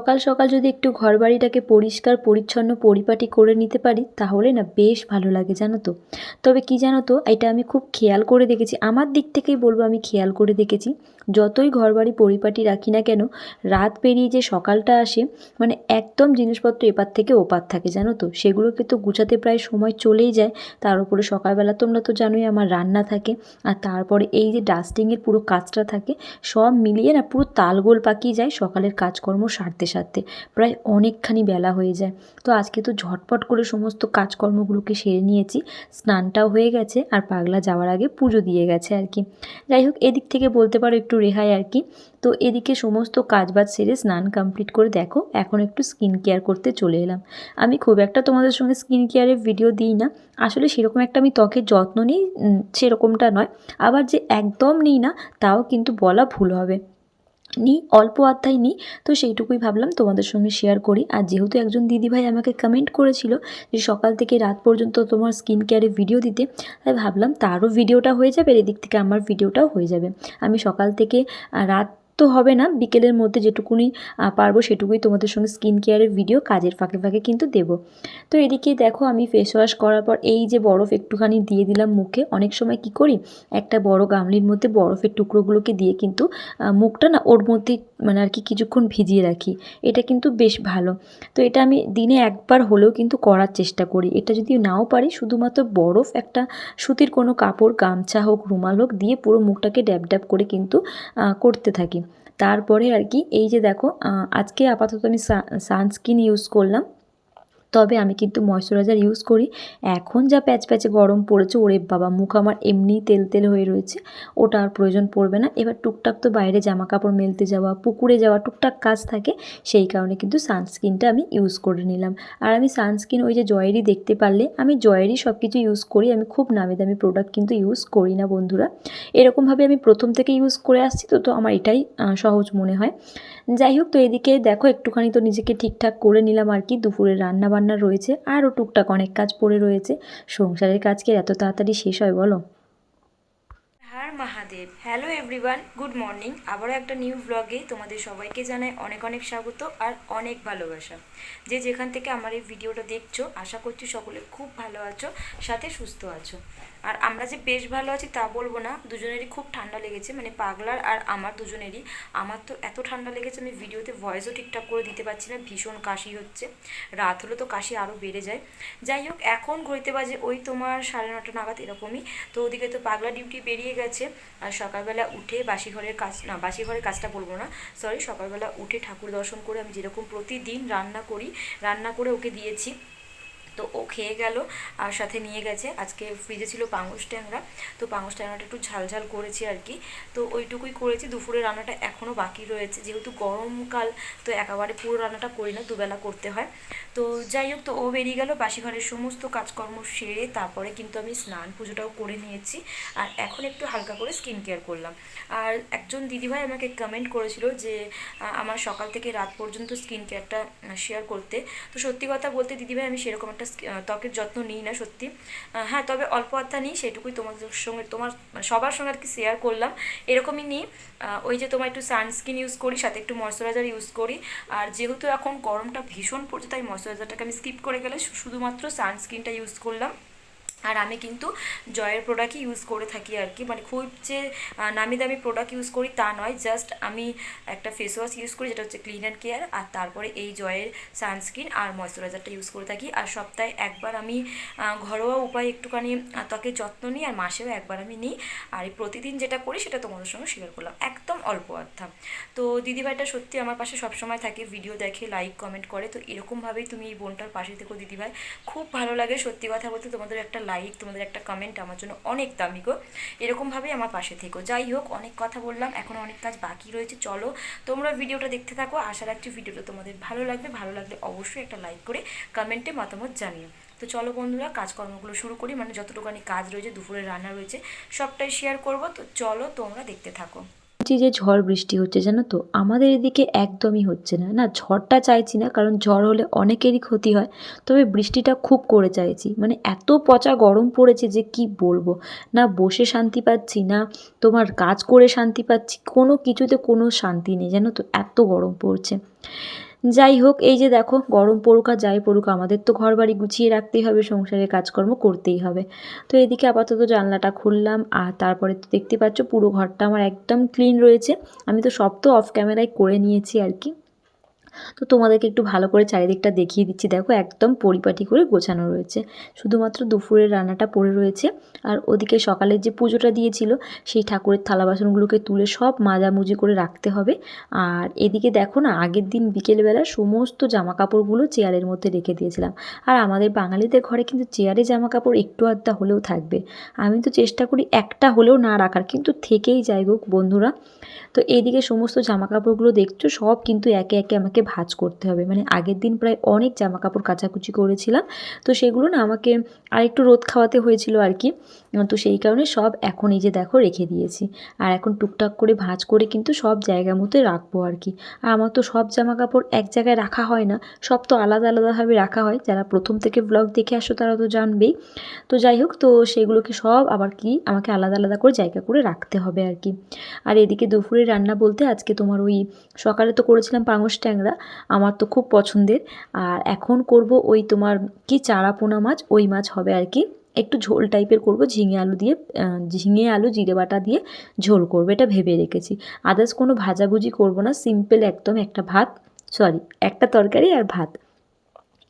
সকাল সকাল যদি একটু ঘর বাড়িটাকে পরিষ্কার, পরিচ্ছন্ন, পরিপাটি করে নিতে পারি, তাহলে না বেশ ভালো লাগে, জানো তো। তবে কি জানো তো, এটা আমি খুব খেয়াল করে দেখেছি, আমার দিক থেকেই বলব আমি খেয়াল করে দেখেছি, যতই ঘরবাড়ি পরিপাটি রাখি না কেন, রাত পেরিয়ে যে সকালটা আসে মানে একদম জিনিসপত্র এপার থেকে ওপার থাকে, জানো তো। সেগুলোকে তো গুছাতে প্রায় সময় চলেই যায়, তার উপরে সকালবেলা তোমরা তো জানোই আমার রান্না থাকে, আর তারপরে এই যে ডাস্টিংয়ের পুরো কাজটা থাকে, সব মিলিয়ে না পুরো তালগোল পাকিয়ে যায় সকালের কাজকর্ম সারতে সারতে প্রায় অনেকখানি বেলা হয়ে যায়। তো আজকে তো ঝটপট করে সমস্ত কাজকর্মগুলোকে সেরে নিয়েছি। স্নানটাও হয়ে গেছে আর পাগলা যাওয়ার আগে পুজো দিয়ে গেছে আর কি। যাই হোক, এদিক থেকে বলতে পারো একটু রেহাই আর কি। তো এদিকে সমস্ত কাজবাজ সেরে স্নান কমপ্লিট করে দেখো, এখন একটু স্কিন কেয়ার করতে চলে এলাম। আমি খুব একটা তোমাদের সঙ্গে স্কিন কেয়ারের ভিডিও দিই না। আসলে সেরকম একটা আমি ত্বকের যত্ন নিই সেরকমটা নয়। আবার যে একদম নিই না, তাও কিন্তু বলা ভুল হবে। নিই অল্প অধ্যায় নিই তো সেইটুকুই ভাবলাম তোমাদের সঙ্গে শেয়ার করি। আর যেহেতু একজন দিদিভাই আমাকে কমেন্ট করেছিল যে সকাল থেকে রাত পর্যন্ত তোমার স্কিন কেয়ারে ভিডিও দিতে, তাই ভাবলাম তারও ভিডিওটা হয়ে যাবে এদিক থেকে আমার ভিডিওটাও হয়ে যাবে। আমি সকাল থেকে রাত তো হবে না। বিকেলের মধ্যে যেটুকুনি পারব সেটুকুই তোমাদের সঙ্গে স্কিন কেয়ারের ভিডিও কাজের ফাঁকে ফাঁকে কিন্তু দেবো। তো এদিকে দেখো আমি ফেস ওয়াশ করার পর এই যে বরফ একটুখানি দিয়ে দিলাম মুখে। অনেক সময় কি করি, একটা বড় গামলির মধ্যে বরফের টুকরোগুলোকে দিয়ে কিন্তু মুখটা না ওর মধ্যে মানে আর কি কিছুক্ষণ ভিজিয়ে রাখি। এটা কিন্তু বেশ ভালো। তো এটা আমি দিনে একবার হলেও কিন্তু করার চেষ্টা করি। এটা যদি নাও পারি, শুধুমাত্র বরফ একটা সুতির কোনো কাপড়, গামছা হোক, রুমাল হোক দিয়ে পুরো মুখটাকে ড্যাব ড্যাব করে কিন্তু করতে থাকি। তারপরে আর কি এই যে দেখো আজকে আপাতত আমি সানস্ক্রিন ইউজ করলাম। তবে আমি কিন্তু ময়শ্চারাইজার ইউজ করি। এখন যা প্যাচ প্যাচে গরম পড়েছে, ওরে বাবা, মুখ আমার এমনিই তেল তেল হয়ে রয়েছে, ওটা আর প্রয়োজন পড়বে না। এবার টুকটাক তো বাইরে জামা কাপড় মেলতে যাওয়া, পুকুরে যাওয়া, টুকটাক কাজ থাকে, সেই কারণে কিন্তু সানস্ক্রিনটা আমি ইউজ করে নিলাম। আর আমি সানস্ক্রিন ওই যে জয়েরই দেখতে পারলে, আমি জয়েরই সব কিছু ইউজ করি, আমি খুব নামি দামি প্রোডাক্ট কিন্তু ইউজ করি না বন্ধুরা। এরকমভাবে আমি প্রথম থেকে ইউজ করে আসছি, তো তো আমার এটাই সহজ মনে হয়। যাই হোক, তো এদিকে দেখো, একটুখানি তো নিজেকে ঠিকঠাক করে নিলাম আর কি দুপুরে রান্না বান্না রয়েছে আরও টুকটাক অনেক কাজ পড়ে রয়েছে। সংসারের কাজ কি এত তাড়াতাড়ি শেষ হয় বলো? Har Mahadev. Hello everyone good morning আবারও একটা নিউ ব্লগে তোমাদের সবাইকে জানাই অনেক অনেক স্বাগত আর অনেক ভালোবাসা। যে যেখান থেকে আমার এই ভিডিওটা দেখছ, আশা করছি সকলে খুব ভালো আছো, সাথে সুস্থ আছো। আর আমরা যে বেশ ভালো আছি তা বলব না, দুজনেরই খুব ঠান্ডা লেগেছে মানে পাগলার আর আমার দুজনেরই। আমার তো এত ঠান্ডা লেগেছে, আমি ভিডিওতে ভয়েসও ঠিকঠাক করে দিতে পারছি না, ভীষণ কাশি হচ্ছে। রাত হলে তো কাশি আরও বেড়ে যায়। যাই হোক, এখন ঘড়িতে বাজে ওই তোমার সাড়ে নটা নাগাদ এরকমই। তো ওদিকে তো পাগলা ডিউটি বেরিয়ে গেছে। আর সকালবেলা উঠে বাসি ঘরের কাজ, না বাসি ঘরের কাজটা বলব না সরি সকালবেলা উঠে ঠাকুর দর্শন করে আমি যেরকম প্রতিদিন রান্না করি রান্না করে ওকে দিয়েছি। তো ও খেয়ে গেল আর সাথে নিয়ে গেছে। আজকে ফ্রিজে ছিল পাঙস ট্যাংরা। তো পাঙস ট্যাংরাটা একটু ঝাল ঝাল করেছি আর কি। তো ওইটুকুই করেছি। দুপুরে রান্নাটা এখনও বাকি রয়েছে। যেহেতু গরমকাল তো একেবারে পুরো রান্নাটা করি না, দুবেলা করতে হয়। তো যাই হোক, তো ও বেরিয়ে গেল। বাসি সমস্ত কাজকর্ম সেরে তারপরে কিন্তু আমি স্নান পুজোটাও করে নিয়েছি। আর এখন একটু হালকা করে স্কিন কেয়ার করলাম। আর একজন দিদিভাই আমাকে কমেন্ট করেছিল যে আমার সকাল থেকে রাত পর্যন্ত স্কিন কেয়ারটা শেয়ার করতে। তো সত্যি কথা বলতে দিদিভাই, আমি সেরকম একটা ত্বকের যত্ন নিই না সত্যি। হ্যাঁ তবে অল্প আত্মা নিই, সেটুকুই তোমাদের সঙ্গে, তোমার মানে সবার সঙ্গে আর কি শেয়ার করলাম। এরকমই নিই। ওই যে তোমার একটু সানস্ক্রিন ইউজ করি, সাথে একটু ময়শ্চারাইজার ইউজ করি। আর যেহেতু এখন গরমটা ভীষণ পড়ছে, তাই ময়শ্চারাইজারটাকে আমি স্কিপ করে গেলে শুধুমাত্র সানস্ক্রিনটা ইউজ করলাম। আর আমি কিন্তু জয়ের প্রোডাক্টই ইউজ করে থাকি আর কি। মানে খুব যে নামি দামি প্রোডাক্ট ইউজ করি তা নয় জাস্ট আমি একটা ফেস ওয়াশ ইউজ করি যেটা হচ্ছে ক্লিন অ্যান্ড কেয়ার আর তারপরে এই জয়ের সানস্ক্রিন আর ময়শ্চারাইজারটা ইউজ করে থাকি। আর সপ্তাহে একবার আমি ঘরোয়া উপায়ে একটুখানি ত্বকের যত্ন নিই আর মাসেও একবার আমি নিই। আর প্রতিদিন যেটা করি সেটা তোমাদের সঙ্গে শেয়ার করলাম। একদম অল্প অর্থা তো দিদিভাইটা সত্যি আমার পাশে সবসময় থাকে ভিডিও দেখে লাইক কমেন্ট করে। তো এরকমভাবেই তুমি এই বোনটার পাশে থেকো দিদিভাই। খুব ভালো লাগে সত্যি কথা বলতে তোমাদের একটা লাইক তোমাদের একটা কমেন্ট আমার জন্য অনেক দামি গো। এরকমভাবেই আমার পাশে থেকো। যাই হোক, অনেক কথা বললাম, এখন অনেক কাজ বাকি রয়েছে, চলো। তোমরা ভিডিওটা দেখতে থাকো, আশা রাখছি ভিডিওটা তোমাদের ভালো লাগবে। ভালো লাগলে অবশ্যই একটা লাইক করে কমেন্টে মতামত জানিও। তো চলো বন্ধুরা, কাজকর্মগুলো শুরু করি। মানে যতটুকুনি কাজ রয়েছে, দুপুরে রান্না রয়েছে, সবটাই শেয়ার করব। তো চলো তোমরা দেখতে থাকো। যে ঝড় বৃষ্টি হচ্ছে, জানো তো? আমাদের এদিকে একদমই হচ্ছে না। না, ঝড়টা চাইছি না, কারণ ঝড় হলে অনেকেরই ক্ষতি হয়। তবে বৃষ্টিটা খুব করে চাইছি। মানে এত পচা গরম পড়েছে যে কি বলব? না, বসে শান্তি পাচ্ছি না, তোমার কাজ করে শান্তি পাচ্ছি, কোনো কিছুতে কোনো শান্তি নেই, জানো তো? এত গরম পড়ছে। যাই হোক, এই যে দেখো, গরম পড়ুক আর যাই পড়ুক, আমাদের তো ঘর বাড়ি গুছিয়ে রাখতেই হবে, সংসারের কাজকর্ম করতেই হবে। তো এদিকে আপাতত জানলাটা খুললাম, আর তারপরে তো দেখতে পাচ্ছ পুরো ঘরটা আমার একদম ক্লিন রয়েছে। আমি তো সব তো অফ ক্যামেরায় করে নিয়েছি আর কি। তো তোমাদেরকে একটু ভালো করে চারিদিকটা দেখিয়ে দিচ্ছি। দেখো একদম পরিপাটি করে গোছানো রয়েছে। শুধুমাত্র দুপুরের রান্নাটা পড়ে রয়েছে। আর ওদিকে সকালের যে পুজোটা দিয়েছিল, সেই ঠাকুরের থালা বাসনগুলোকে তুলে সব মাজামুজি করে রাখতে হবে। আর এদিকে দেখো না, আগের দিন বিকেলবেলা সমস্ত জামা কাপড়গুলো চেয়ারের মধ্যে রেখে দিয়েছিলাম। আর আমাদের বাঙালিদের ঘরে কিন্তু চেয়ারে জামা কাপড় একটু আধটা হলেও থাকবে। আমি তো চেষ্টা করি একটা হলেও না রাখার, কিন্তু থেকেই যাই হোক বন্ধুরা। তো এইদিকে সমস্ত জামা কাপড়গুলো দেখছ, সব কিন্তু একে একে আমাকে ভাঁজ করতে হবে। মানে আগের দিন প্রায় অনেক জামা কাপড় কাচাকুচি করেছিলাম। তো সেগুলো না আমাকে আরেকটু রোদ খাওয়াতে হয়েছিল আর কি। তো সেই কারণে সব এখন এই যে দেখো রেখে দিয়েছি। আর এখন টুকটাক করে ভাঁজ করে কিন্তু সব জায়গা মতো রাখব আর কি। আর আমার তো সব জামা কাপড় এক জায়গায় রাখা হয় না। সব তো আলাদা আলাদাভাবে রাখা হয়। যারা প্রথম থেকে ব্লগ দেখে আসো তারা তো জানবেই। তো যাই হোক, তো সেগুলোকে সব আবার কি আমাকে আলাদা আলাদা করে জায়গা করে রাখতে হবে আর কি। আর এদিকে দুপুরে রান্না বলতে আজকে তোমার ওই সকালে তো করেছিলাম পাঙস ট্যাংরা। আমার তো খুব পছন্দের। আর এখন করব ওই তোমার কি চারা পোনা মাছ, ওই মাছ হবে আর কি। একটু ঝোল টাইপের করব, ঝিঙে আলু দিয়ে ঝিঙে আলু, জিরে বাটা দিয়ে ঝোল করব, এটা ভেবে রেখেছি। আদার্স কোনো ভাজাভুজি করব না সিম্পল একদম একটা ভাত সরি একটা তরকারি আর ভাত।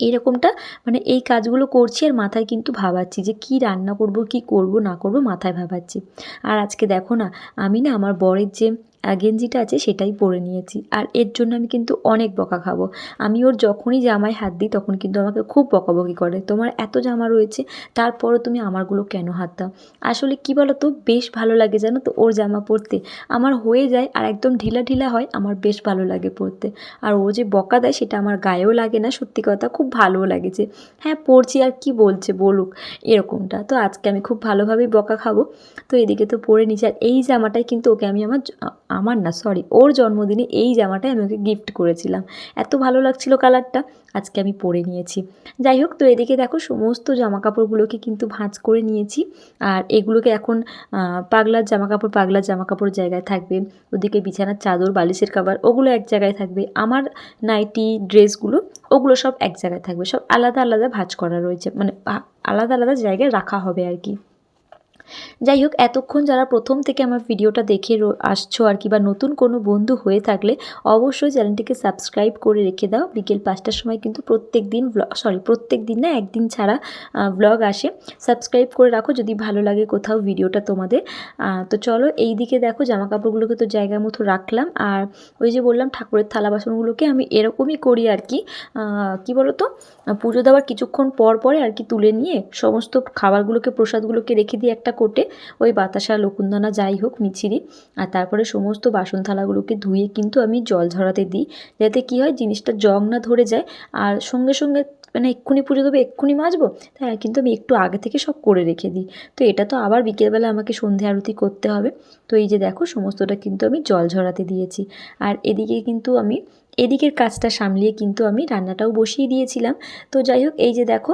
এইরকমটা মানে এই কাজগুলো করছি আর মাথায় কিন্তু ভাবাচ্ছি যে কি রান্না করব, কি করব, না করব মাথায় ভাবাচ্ছি। আর আজকে দেখো না, আমি না আমার বরের যে গেঞ্জিটা আছে সেটাই পরে নিয়েছি। আর এর জন্য আমি কিন্তু অনেক বকা খাব। আমি ওর যখনই জামায় হাত দিই তখন কিন্তু আমাকে খুব বকাবকি করে। তোমার এত জামা রয়েছে, তারপরও তুমি আমারগুলো কেন হাত দাও? আসলে কি বলো তো বেশ ভালো লাগে জানো তো ওর জামা পরতে। আমার হয়ে যায় আর একদম ঢিলা ঢিলা হয়, আমার বেশ ভালো লাগে পরতে। আর ও যে বকা দেয় সেটা আমার গায়েও লাগে না, সত্যি কথা খুব ভালোও লাগেছে। হ্যাঁ পড়ছি আর কি বলছে বলুক, এরকমটা। তো আজকে আমি খুব ভালোভাবেই বকা খাব। তো এদিকে তো পরে নিচ্ছি আর এই জামাটাই কিন্তু ওকে আমি আমার আমার না সরি ওর জন্মদিনে এই জামাটাই আমি ওকে গিফট করেছিলাম। এত ভালো লাগছিল কালারটা আজকে আমি পরে নিয়েছি। যাই হোক, তো এদিকে দেখো, সমস্ত জামা কাপড়গুলোকে কিন্তু ভাঁজ করে নিয়েছি। আর এগুলোকে এখন পাগলার জামা কাপড় পাগলার জামা কাপড় জায়গায় থাকবে। ওদিকে বিছানার চাদর, বালিশের কাবার ওগুলো এক জায়গায় থাকবে। আমার নাইটি ড্রেসগুলো ওগুলো সব এক জায়গায় থাকবে। সব আলাদা আলাদা ভাঁজ করা রয়েছে। মানে আলাদা আলাদা জায়গায় রাখা হবে আর কি। যাই হোক, এতক্ষণ যারা প্রথম থেকে আমার ভিডিওটা দেখে আসছো আর কি বা নতুন কোনো বন্ধু হয়ে থাকলে অবশ্যই চ্যানেলটিকে সাবস্ক্রাইব করে রেখে দাও। বিকেল পাঁচটার সময় কিন্তু প্রত্যেক দিন ব্লগ সরি প্রত্যেক দিন না একদিন ছাড়া ব্লগ আসে। সাবস্ক্রাইব করে রাখো যদি ভালো লাগে কোথাও ভিডিওটা তোমাদের। তো চলো এই দিকে দেখো জামা কাপড়গুলোকে তো জায়গা মতো রাখলাম। আর ওই যে বললাম ঠাকুরের থালা বাসনগুলোকে আমি এরকমই করি আর কি। কি বলো তো পুজো দেওয়ার কিছুক্ষণ পর পরে আর কি তুলে নিয়ে সমস্ত খাবারগুলোকে, প্রসাদগুলোকে রেখে দিয়ে একটা কোটে ওই বাতাসা, লকুন্দনা যাই হোক মিছিরি। আর তারপরে সমস্ত বাসন থালাগুলোকে ধুয়ে কিন্তু আমি জল ঝরাতে দিই। যাতে কি হয়, জিনিসটা জং না ধরে যায়। আর সঙ্গে সঙ্গে মানে এক্ষুনি পুজো দেবো, এক্ষুনি মাজবো তাই কিন্তু আমি একটু আগে থেকে সব করে রেখে দিই। তো এটা তো আবার বিকেলবেলা আমাকে সন্ধে আরতি করতে হবে। তো এই যে দেখো, সমস্তটা কিন্তু আমি জল ঝরাতে দিয়েছি। আর এদিকে কিন্তু আমি, এদিকের কাজটা সামলিয়ে কিন্তু আমি রান্নাটাও বসিয়ে দিয়েছিলাম। তো যাই হোক, এই যে দেখো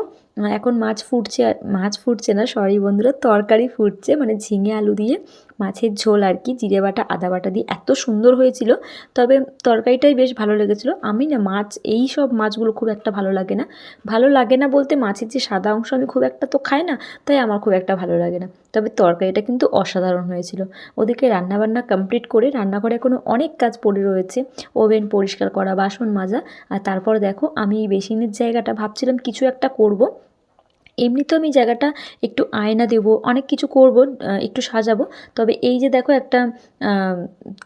এখন মাছ ফুটছে মাছ ফুটছে না সরি বন্ধুরা, তরকারি ফুটছে মানে ঝিঙে আলু দিয়ে মাছের ঝোল আর কি, জিরে বাটা, আদা বাটা দিয়ে। এত সুন্দর হয়েছিল, তবে তরকারিটাই বেশ ভালো লেগেছিলো। আমি না মাছ, এই সব মাছগুলো খুব একটা ভালো লাগে না। ভালো লাগে না বলতে মাছের যে সাদা অংশ আমি খুব একটা তো খাই না, তাই আমার খুব একটা ভালো লাগে না। তবে তরকারিটা কিন্তু অসাধারণ হয়েছিল। ওদিকে রান্নাবান্না কমপ্লিট করে রান্নাঘরে এখনও অনেক কাজ পড়ে রয়েছে। ওভেন পরিষ্কার করা, বাসন মাজা, আর তারপর দেখো, আমি এই বেসিনের জায়গাটা ভাবছিলাম কিছু একটা করব। এমনিতেও আমি জায়গাটা একটু আয়না দেবো, অনেক কিছু করব একটু সাজাবো। তবে এই যে দেখো একটা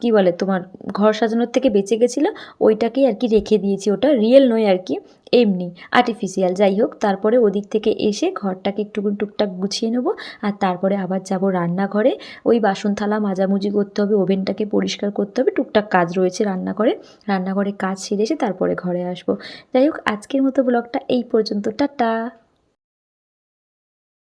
কি বলে তোমার, ঘর সাজানোর থেকে বেঁচে গেছিল, ওইটাকেই আর কি রেখে দিয়েছি ওটা। রিয়েল নয় আর কি, এমনি আর্টিফিশিয়াল যাই হোক, তারপরে ওদিক থেকে এসে ঘরটাকে একটু টুকটাক গুছিয়ে নেব, আর তারপরে আবার যাব রান্নাঘরে। ওই বাসন থালা মাজামুজি করতে হবে, ওভেনটাকে পরিষ্কার করতে হবে, টুকটাক কাজ রয়েছে রান্নাঘরে। রান্নাঘরে কাজ সেরে এসে তারপরে ঘরে আসব। যাই হোক, আজকের মতো ব্লগটা এই পর্যন্ত। টাটা!